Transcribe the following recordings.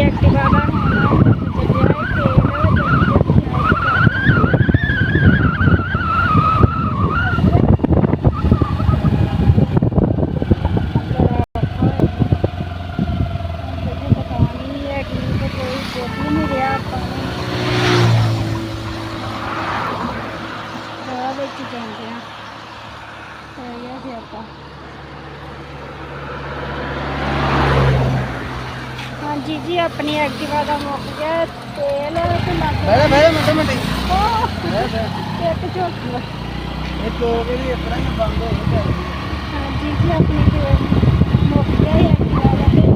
ਸਾਡੀ ਐਕਟਿਵਾ ਦਾ ਹੁਣ ਚੱਲਿਆ ਹੈ ਤੇਲ ਜਲਦੀ ਜਲਦੀ ਆਏ ਨਹੀਂ ਰਿਹਾ ਆਪਾਂ ਨੂੰ ਰਾਹ ਵਿੱਚ ਜਾਂਦੇ ਆ ਤੇ ਇਹ ਫਿਰ ਆਪਾਂ ਹਾਂਜੀ ਜੀ ਆਪਣੀ ਐਕਟਿਵਾ ਦਾ ਮੁੱਕ ਗਿਆ ਤੇਲ ਤੇ ਲੱਗ ਬਹਿ ਬਹਿ ਮਿੰਟ ਮਿੰਟ। ਇੱਕ ਝੋਕੀ। ਇਹ ਚੋਕ ਵੀ ਇਸ ਤਰ੍ਹਾਂ ਹੀ ਬੰਦ ਹੋ ਗਈ ਹਾਂਜੀ ਜੀ ਆਪਣੀ ਤੇਲ ਮੁੱਕ ਗਿਆ ਹੈ ਐਕਟਿਵਾ ਦਾ ਤੇ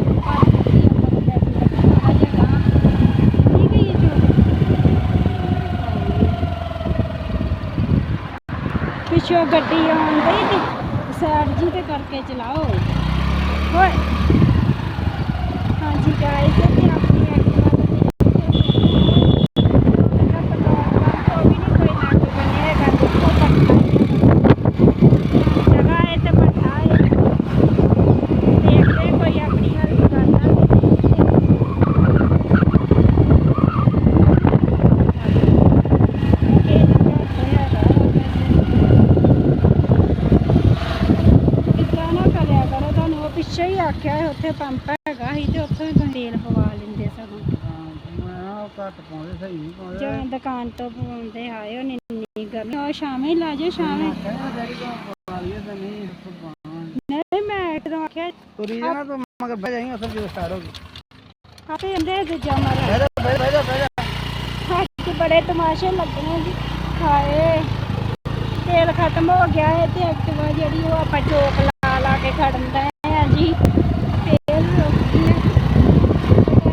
ਪਿੱਛੋਂ ਗੱਡੀ ਆਉਣ ਡਈ ਤੇ ਸਾਈਡ ਜੀ ਤੇ ਕਰਕੇ ਚਲਾਓ। ਓਏ। ਹਾਂਜੀ ਗਾਇਸ ਤੇ ਆਪਣੀ ਐਕਟਿਵਾ ਦਾ ਵੀ ਨਹੀਂ ਕੋਈ ਨਾ ਕੋਈ ਬਣੇਗਾ ਦੇਖੋ ਪੱਕਾ ਜਗ੍ਹਾ ਹੈ ਤੇ ਪੱਕਾ ਹੈ ਦੇਖਦੇ ਕੋਈ ਆਪਣੀ ਹੈਲਪ ਕਰਦਾ ਕਿੱਦਾਂ ਨਾ ਕਰਿਆ ਕਰੋ ਤੁਹਾਨੂੰ ਉਹ ਪਿੱਛੇ ਹੀ ਆਖਿਆ ਸੀ ਉੱਥੇ ਪੰਪ ਹੈਗਾ ਸੀ ਤੇ ਉੱਥੋਂ ਹੀ ਤੁਸੀਂ ਤੇਲ ਪਵਾ ਲੈਂਦੇ ਸਗੋਂ। ਮੈਂ ਉਹ ਘੱਟ ਪਾਉਂਦੇ ਸਹੀ ਨਹੀਂ ਪਾਉਂਦੇ ਜਾਂ ਦੁਕਾਨ ਤੋਂ ਪਵਾਉਂਦੇ ਆਏ ਉਹ ਨਿੰਨੀ ਗਰਮੀ। ਉਹ ਸ਼ਾਮੇ ਲਾ ਜਾਓ ਸ਼ਾਮੇ। ਕਹਿੰਦਾ ਡੈਡੀ ਕੋਲ ਪਵਾ ਲਈਏ ਤਾਂ ਨਹੀਂ ਮੈਂ ਕਿਦੋਂ ਆਖਿਆ ਤੁਰੀ ਜਾਣਾ ਤੂੰ ਮਗਰ ਬਹਿ ਜਾਈਂ ਅਸਲ ਜਦੋਂ ਸਟਾਰਟ ਹੋ ਗਈ। ਆਪੇ ਅੰਦੇ ਦੂਜਾ ਮਾਰਾ ਬਹਿ ਜਾ ਬਹਿ ਬਹਿ ਜਾ ਬਹਿ ਜਾ। ਅੱਜ ਬੜੇ ਤਮਾਸ਼ੇ ਲੱਗਣੇ ਜੀ। ਹਾਏ ਤੇਲ ਖਤਮ ਹੋ ਗਿਆ ਹੈ ਤੇ ਐਕਟਿਵਾ ਜਿਹੜੀ ਉਹ ਆਪਾਂ ਚੋਕ ਲਾ ਲਾ ਕੇ ਖੜਨ ਦਾ ਹੈ ਜੀ ਤੇਲ ਰੁਕ ਗਿਆ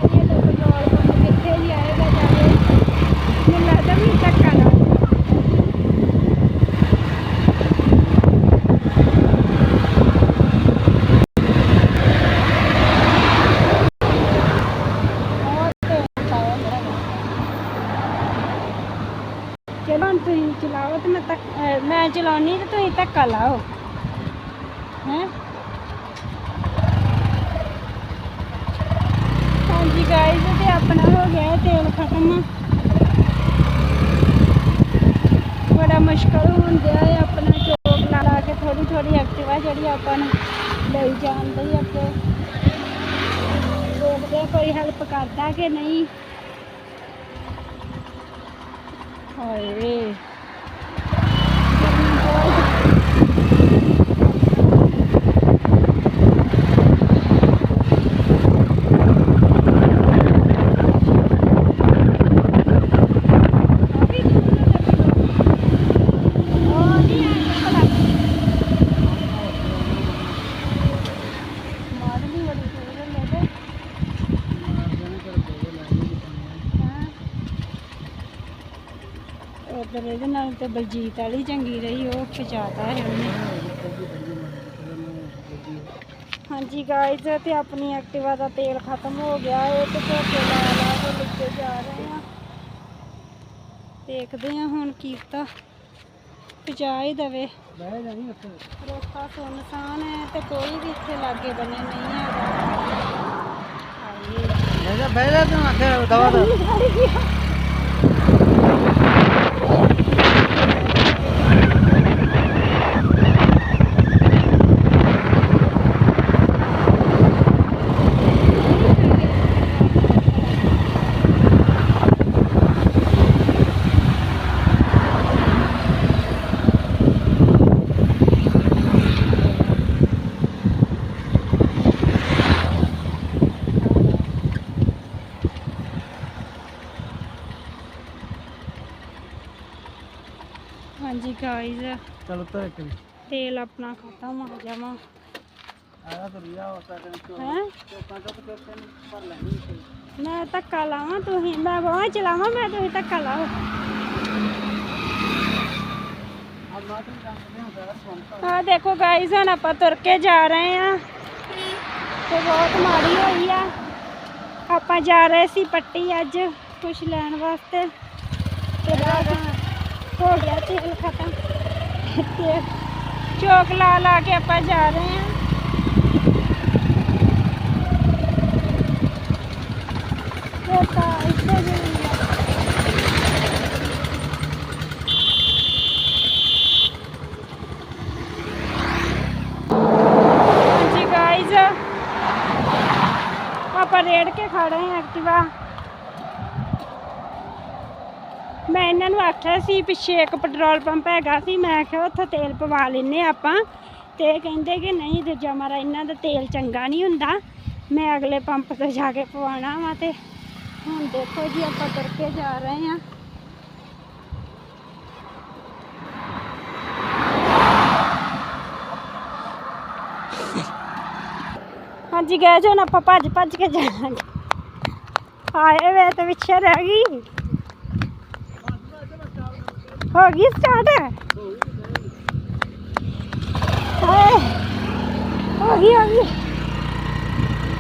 ਇਹ ਤਾਂ ਪੈਟਰੋਲ ਪੰਪ ਕਿੱਥੇ ਜੀ ਆਏਗਾ ਜਾਵੇ ਮੈਨੂੰ ਲੱਗਦਾ ਵੀ ਧੱਕਾ ਲਾ ਹੋਰ ਤੇਲ ਪਾਇਆ ਮੇਰਾ ਚਲੋ ਹੁਣ ਤੁਸੀਂ ਚਲਾਓ ਤੇ ਮੈਂ ਤੱਕ ਅਹ ਮੈਂ ਚਲਾਉਣੀ ਤੇ ਤੁਸੀਂ ਧੱਕਾ ਲਾਓ। ਹੈ? ਹਾਂਜੀ ਗਾਇਸ ਤੇ ਆਪਣਾ ਹੋ ਗਿਆ ਤੇਲ ਖਤਮ। ਬੜਾ ਮੁਸ਼ਕਲ ਹੁੰਦਾ ਹੈ ਆਪਣਾ ਚੋਕ ਲਾ ਲਾ ਕੇ ਥੋੜੀ ਥੋੜੀ ਐਕਟਿਵਾ ਜਿਹੜੀ ਆਪਾਂ ਨੂੰ ਲਈ ਜਾਂਦੀ ਹੈ ਅੱਗੇ ਦੇਖਦੇ ਕੋਈ ਹੈਲਪ ਕਰਦਾ ਕਿ ਨਹੀਂ। ਹਾਏ। ਗਰਮੀ ਬਹੁਤ ਉਧਰ ਇਹਦੇ ਨਾਲ ਤੇ ਬਲਜੀਤ ਵਾਲੀ ਚੰਗੀ ਰਹੀ ਉਹ ਪਹੁੰਚਾਤਾ ਹੈ ਉਹਨੇ। ਹਾਂਜੀ ਗਾਇਜ਼ ਤੇ ਆਪਣੀ ਐਕਟਿਵਾ ਦਾ ਤੇਲ ਖਤਮ ਹੋ ਗਿਆ ਹੈ ਤੇ ਧੋਕੇ ਲਾ ਲਾ ਕੇ ਲਿੱਤੇ ਜਾ ਰਹੇ ਆ ਦੇਖਦੇ ਆ ਹੁਣ ਕੀਤਾ ਪਹੁੰਚਾ ਹੀ ਦਵੇ। ਬਹਿ ਜਾਈਂ ਉੱਥੇ ਰਸਤਾ ਸੁੰਨਸਾਨ ਹੈ ਤੇ ਕੋਈ ਵੀ ਇੱਥੇ ਲਾਗੇ ਬੰਨੇ ਨਹੀਂ ਹੈਗਾ। ਬਹਿ ਜਾ ਬਹਿ ਜਾ ਤੂੰ ਆਖਿਆ ਦਵਾ ਦਾ ਹਾਂਜੀ ਗਾਇਜ਼ ਚਲ ਉੱਤਰ ਇੱਕ ਵੀ ਤੇਲ ਆਪਣਾ ਖਤਮ ਹੋ ਜਾਵਾ ਆਇਆ ਤੁਰੀ ਜਾ ਉਸ ਤਰ੍ਹਾਂ ਚੋਕ ਹੈ? ਚੋਕਾਂ ਚੁੱਕ ਕੇ ਤੈਨੂੰ ਭਰ ਲੈਣੀ ਇੱਥੇ ਮੈਂ ਧੱਕਾ ਲਾਵਾਂ ਤੁਸੀਂ ਮੈਂ ਬਾਹਾਂ ਚਲਾਵਾਂ ਮੈਂ ਤੁਸੀਂ ਧੱਕਾ ਲਾਓ। ਆ ਮਾਤਰ ਜਾਂਦੇ ਹੁੰਦਾ ਹੈ ਸੁਣਤਾ ਆ ਦੇਖੋ ਗਾਇਜ਼ ਹੁਣ ਆਪਾਂ ਤੁਰ ਕੇ ਜਾ ਰਹੇ ਆ ਤੇ ਬਹੁਤ ਮਾੜੀ ਹੋਈ ਆ। ਆਪਾਂ ਜਾ ਰਹੇ ਸੀ ਪੱਟੀ ਅੱਜ ਕੁਛ ਲੈਣ ਵਾਸਤੇ। ਤੇ ਬਾਅਦ हो गया तेल ख़त्म। चौक ला ला के आप जा रहे हैं। तो जी गाइज़ आप रेड के खड़े हैं एक्टिवा। ਮੈਂ ਇਹਨਾਂ ਨੂੰ ਆਖਿਆ ਸੀ ਪਿੱਛੇ ਇੱਕ ਪੈਟਰੋਲ ਪੰਪ ਹੈਗਾ ਸੀ, ਮੈਂ ਕਿਹਾ ਉੱਥੋਂ ਤੇਲ ਪਵਾ ਲੈਨੇ ਆਪਾਂ। ਤੇ ਕਹਿੰਦੇ ਕਿ ਨਹੀਂ ਦੂਜਾ ਮਾਰਾ ਇਹਨਾਂ ਦਾ ਤੇਲ ਚੰਗਾ ਨਹੀਂ ਹੁੰਦਾ, ਮੈਂ ਅਗਲੇ ਪੰਪ ਤੇ ਜਾ ਕੇ ਪਵਾਉਣਾ ਵਾ ਤੇ ਹੁਣ ਦੇਖੋ ਜੀ ਆਪਾਂ ਤੁਰ ਕੇ ਜਾ ਰਹੇ ਹਾਂ। ਹਾਂਜੀ, ਗਏ ਜੋ, ਹੁਣ ਆਪਾਂ ਭੱਜ ਭੱਜ ਕੇ ਜਾਵਾਂਗੇ। ਆਏ ਵੇ, ਤੇ ਪਿੱਛੇ ਰਹਿ ਗਈ। ਹੋ ਗਈ ਸਟਾਰਟ ਹਾਏ, ਹੋ ਗਈ ਹੋ ਗਈ।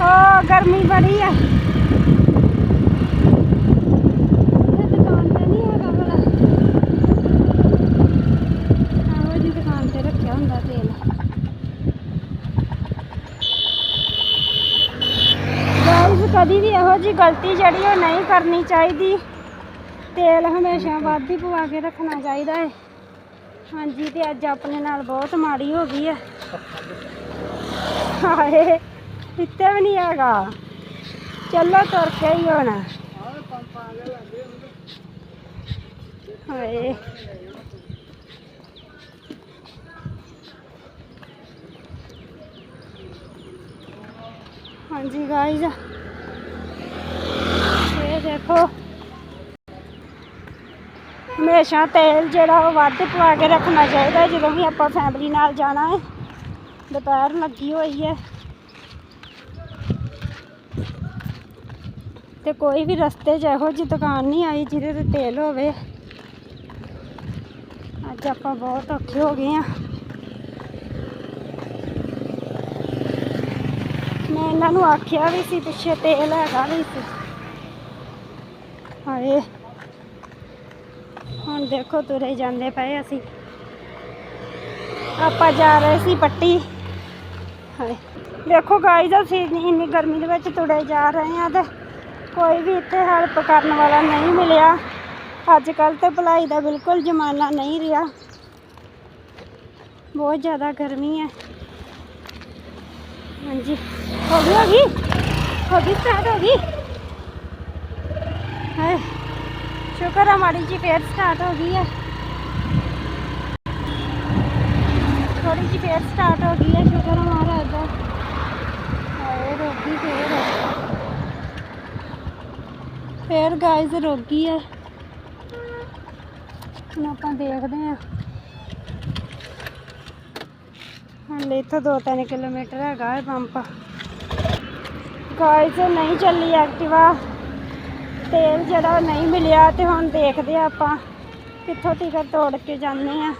ਓ, ਗਰਮੀ ਬੜੀ ਆ। ਕਦੀ ਵੀ ਇਹੋ ਜੀ ਗਲਤੀ ਜਿਹੜੀ ਉਹ ਨਹੀਂ ਕਰਨੀ ਚਾਹੀਦੀ। ਤੇਲ ਹਮੇਸ਼ਾ ਵੱਧ ਹੀ ਪਵਾ ਕੇ ਰੱਖਣਾ ਚਾਹੀਦਾ ਹੈ ਹਾਂਜੀ, ਤੇ ਅੱਜ ਆਪਣੇ ਨਾਲ ਬਹੁਤ ਮਾੜੀ ਹੋ ਗਈ ਹੈ ਹਾਏ ਇੱਥੇ ਵੀ ਨਹੀਂ ਹੈਗਾ। ਚੱਲੋ, ਤੁਰ ਕੇ ਹੀ ਹੋਣਾ। ਹਾਏ। ਹਾਂਜੀ ਗਾਇਜ਼ ਇਹ ਦੇਖੋ। ਹਮੇਸ਼ਾ ਤੇਲ ਜਿਹੜਾ ਉਹ ਵੱਧ ਪਵਾ ਕੇ ਰੱਖਣਾ ਚਾਹੀਦਾ ਜਦੋਂ ਵੀ ਆਪਾਂ ਫੈਮਿਲੀ ਨਾਲ ਜਾਣਾ ਹੈ। ਦੁਪਹਿਰ ਲੱਗੀ ਹੋਈ ਹੈ। ਤੇ ਕੋਈ ਵੀ ਰਸਤੇ 'ਚ ਇਹੋ ਜਿਹੀ ਦੁਕਾਨ ਨਹੀਂ ਆਈ ਜਿਹਦੇ ਤੇ ਤੇਲ ਹੋਵੇ। ਅੱਜ ਆਪਾਂ ਬਹੁਤ ਔਖੇ ਹੋ ਗਏ ਆ ਮੈਂ ਇਹਨਾਂ ਨੂੰ ਆਖਿਆ ਵੀ ਸੀ ਪਿੱਛੇ ਤੇਲ ਹੈਗਾ ਵੀ ਸੀ। ਹਾਏ। ਹੁਣ ਦੇਖੋ ਤੁਰੇ ਜਾਂਦੇ ਪਏ ਅਸੀਂ। ਆਪਾਂ ਜਾ ਰਹੇ ਸੀ ਪੱਟੀ। ਹਾਏ, ਦੇਖੋ ਗਾਈਜ਼ ਅਸੀਂ ਇੰਨੀ ਇੰਨੀ ਗਰਮੀ ਦੇ ਵਿੱਚ ਤੁਰੇ ਜਾ ਰਹੇ ਹਾਂ ਤੇ ਕੋਈ ਵੀ ਇੱਥੇ ਹੈਲਪ ਕਰਨ ਵਾਲਾ ਨਹੀਂ ਮਿਲਿਆ। ਅੱਜ ਕੱਲ ਤੇ ਭਲਾਈ ਦਾ ਬਿਲਕੁਲ ਜ਼ਮਾਨਾ ਨਹੀਂ ਰਿਹਾ। ਬਹੁਤ ਜ਼ਿਆਦਾ ਗਰਮੀ ਹੈ। ਹਾਂਜੀ, ਹੋ ਗਈ ਹੋ ਗਈ ਹੋ ਗਈ ਸਟਾਰਟ ਹੋ ਗਈ। ਹਾਏ। ਸ਼ੁਕਰ ਆ ਮਾੜੀ ਜੀ ਫੇਰ ਸਟਾਰਟ ਹੋ ਗਈ ਹੈ ਥੋੜੀ ਜੀ ਫੇਰ ਸਟਾਰਟ ਹੋ ਗਈ ਹੈ ਸ਼ੁਕਰ ਆ ਮਹਾਰਾਜ ਦਾ। ਹਾਏ, ਰੋਗੀ ਫੇਰ ਫੇਰ ਗਾਇਜ਼ ਰੋਗੀ ਹੈ ਹੁਣ ਆਪਾਂ ਦੇਖਦੇ ਹਾਂ ਹਲੇ ਇੱਥੋਂ 2-3 ਕਿਲੋਮੀਟਰ ਹੈਗਾ ਹੈ ਪੰਪ ਗਾਇਜ਼ ਨਹੀਂ ਚੱਲੀ ਐਕਟਿਵਾ ਤੇਲ ਜਿਹੜਾ ਨਹੀਂ ਮਿਲਿਆ ਤੇ ਹੁਣ ਦੇਖਦੇ ਆ ਆਪਾਂ ਕਿੱਥੋਂ ਤੀਕਰ ਤੋੜ ਕੇ ਜਾਂਦੇ ਆ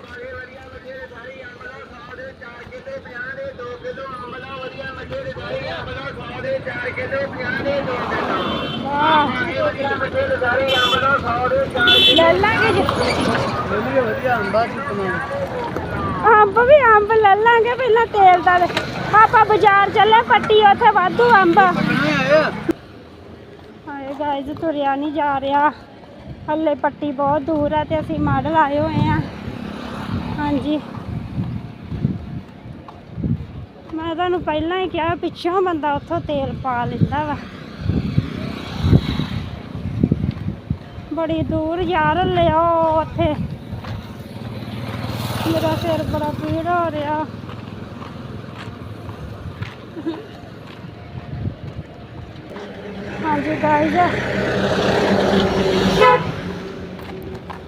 ਲੈ ਲਾਂਗੇ ਜੀ। ਵਧੀਆ ਅੰਬਾ ਅੰਬ ਵੀ ਅੰਬ ਲੈ ਲਾਂਗੇ ਪਹਿਲਾਂ ਤੇਲ ਦਾ। ਆਪਾਂ ਬਾਜ਼ਾਰ ਚੱਲੇ ਪੱਟੀ ਉੱਥੇ ਵਾਧੂ ਅੰਬ। ਆ। ਗਾਇਜ਼ ਤੁਰਿਆ ਨਹੀਂ ਜਾ ਰਿਹਾ। ਹੱਲੇ ਪੱਟੀ ਬਹੁਤ ਦੂਰ ਹੈ ਤੇ ਅਸੀਂ ਮਾਡਲ ਆਏ ਹੋਏ ਆ ਹਾਂਜੀ। ਮੈਂ ਤੁਹਾਨੂੰ ਪਹਿਲਾਂ ਹੀ ਕਿਹਾ, ਪਿੱਛੋਂ ਬੰਦਾ ਉੱਥੋਂ ਤੇਲ ਪਾ ਲੈਂਦਾ ਵਾ। ਬੜੀ ਦੂਰ ਯਾਰ ਲਿਆ ਉੱਥੇ। ਮੇਰਾ ਸਿਰ ਬੜਾ ਪੀੜ ਹੋ ਰਿਹਾ। ਹਾਂਜੀ ਗਾਇਜ਼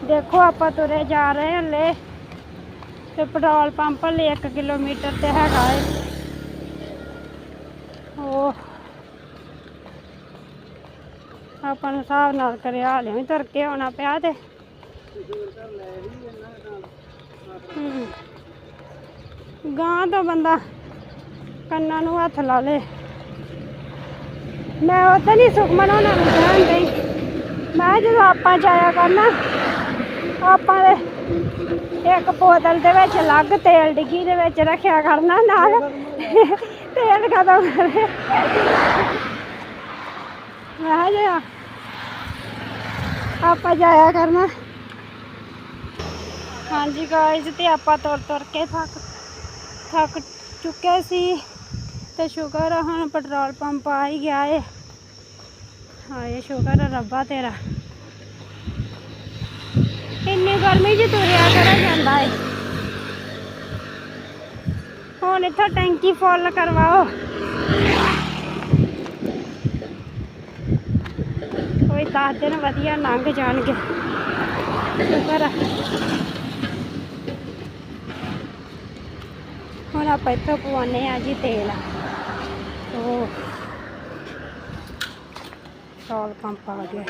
ਦੇਖੋ, ਆਪਾਂ ਤੁਰੇ ਜਾ ਰਹੇ ਹਲੇ। ਤੇ ਪੈਟਰੋਲ ਪੰਪ ਹਲੇ 1 ਕਿਲੋਮੀਟਰ ਤੇ ਹੈਗਾ ਏ। ਉਹ ਆਪਾਂ ਨੂੰ ਹਿਸਾਬ ਨਾਲ ਕਰਿਆ, ਹਾਲੇ ਵੀ ਤੁਰ ਕੇ ਆਉਣਾ ਪਿਆ ਤੇ। ਹੂੰ। ਗਾਂ ਤੋਂ ਬੰਦਾ ਕੰਨਾਂ ਨੂੰ ਹੱਥ ਲਾ ਲੇ। ਮੈਂ ਉਦੋਂ ਹੀ ਸੁਖਮਨ ਉਹਨਾਂ ਨੂੰ ਕਹਿਣ ਡਈ। ਮੈਂ ਜਦੋਂ ਆਪਾਂ ਜਾਇਆ ਕਰਨਾ, ਆਪਾਂ ਦੇ ਇੱਕ ਬੋਤਲ ਦੇ ਵਿੱਚ ਅਲੱਗ ਤੇਲ ਡਿੱਗੀ ਦੇ ਵਿੱਚ ਰੱਖਿਆ ਕਰਨਾ ਨਾਲ। ਤੇਲ ਖਤਮ ਕਰੇ। ਮੈਂ ਕਿਹਾ ਆਪਾਂ ਜਾਇਆ ਕਰਨਾ। ਹਾਂਜੀ ਗਾਇਜ਼ ਤੇ ਆਪਾਂ ਤੁਰ ਤੁਰ ਕੇ ਥੱਕ ਥੱਕ ਚੁੱਕੇ ਸੀ। ਤੇ ਸ਼ੁਕਰ ਆ, ਹੁਣ ਪੈਟਰੋਲ ਪੰਪ ਆ ਹੀ ਗਿਆ ਏ। ਹਾਏ, ਸ਼ੁਕਰ ਆ ਰੱਬਾ ਤੇਰਾ। ਇੰਨੀ ਗਰਮੀ 'ਚ ਤੁਰਿਆ ਕਰਾ ਜਾਂਦਾ ਏ? ਹੁਣ ਇੱਥੋਂ ਟੈਂਕੀ ਫੁੱਲ ਕਰਵਾਓ। ਕੋਈ ਦਸ ਦਿਨ ਵਧੀਆ ਲੰਘ ਜਾਣਗੇ। ਸ਼ੁਕਰ ਹੁਣ ਆਪਾਂ ਇੱਥੋਂ ਪਵਾਉਂਦੇ ਆ ਜੀ ਤੇਲ। ਉਹ ਸਾਲ ਪੰਪ ਆ ਗਿਆ।